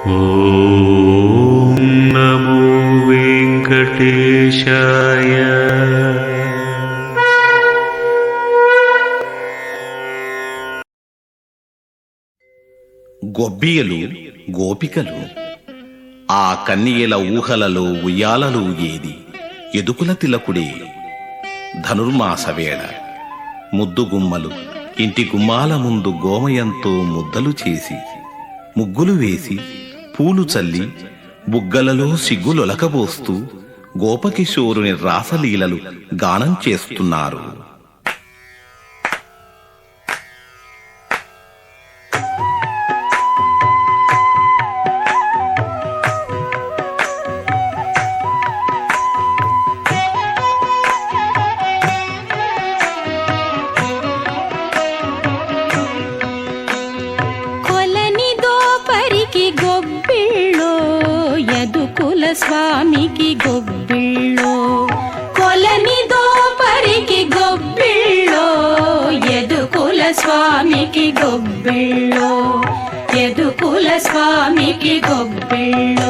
ॐ नमो वेङ्कटेशाय గొబ్బియలు గోపికలు ఆ కన్యల ఊహలలో ఉయ్యాలలు ఏది ఎదుకుల తిలకుడే ధనుర్మాస వేళ ముద్దు గుమ్మలు ఇంటి గుమ్మాల ముందు గోమయంతో ముద్దలు చేసి ముగ్గులు వేసి పూలు చల్లి బుగ్గలలో సిగ్గులొలకబోస్తూ గోపకిశోరుని రాసలీలలు గానం చేస్తున్నారు. స్వామికి గొబ్బిళ్ళో కొలని దోపరికి గొబ్బిళ్ళో ఎదుకుల స్వామికి గొబ్బిళ్ళో ఎదుకుల స్వామికి గొబ్బిళ్ళో.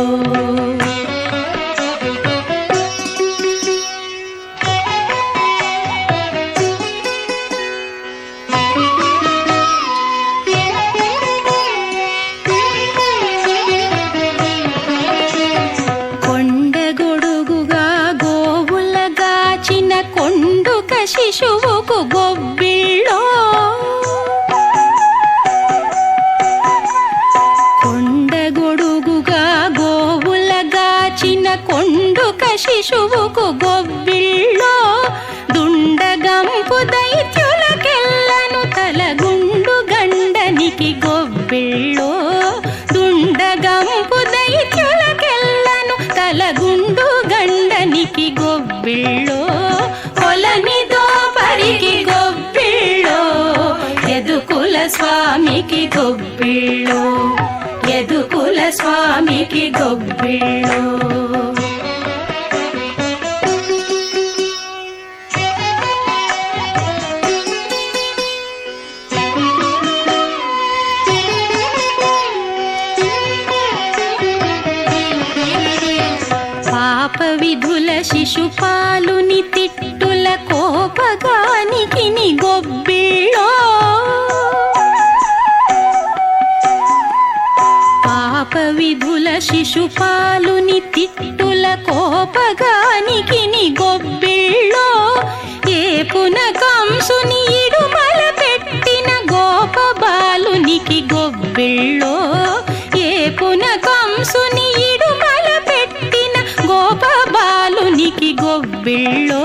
గోవులగాచిన కొండుక శిశువుకు గొబ్బిళ్ళో దుండగంపు దైత్యులకెల్లను తలగుండు గండనికి గొబ్బిళ్ళో దుండగంపు దైత్యులకెల్లను తలగుండు గండనికి గొబ్బిళ్ళో కొలని దోపరికి గొబ్బిళ్ళో ఎదుకుల స్వామికి గొబ్బిళ్ళో ఎదుకుల స్వామికి గొబ్బిళ్ళో. విధుల శిశుపాలుని తిట్టుల కోపగానికి గొబ్బిళ్ళో. పాప విధుల శిశుపాలుని తిట్టుల కోపగానికి గొబ్బిళ్ళో. గొబ్బిళ్ళో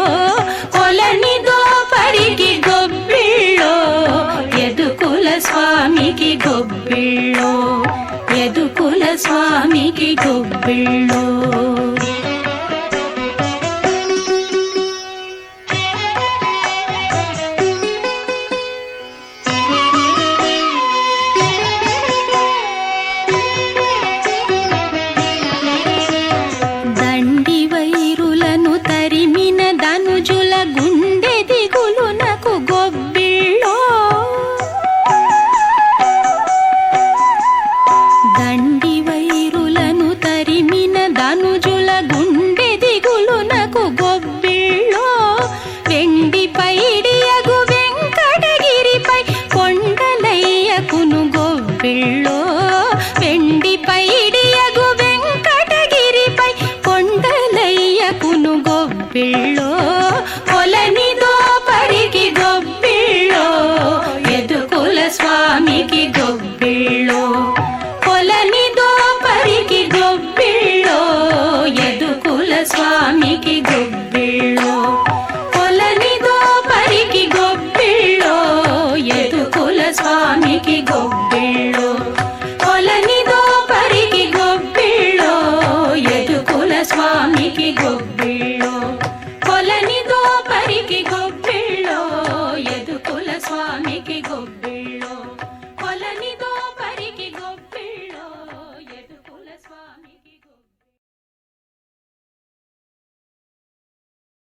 కొలని దోపరికి గొబ్బిళ్ళో ఎదుకుల స్వామికి గొబ్బిళ్ళో ఎదుకుల స్వామికి గొబ్బిళ్ళో. பிள்ளோ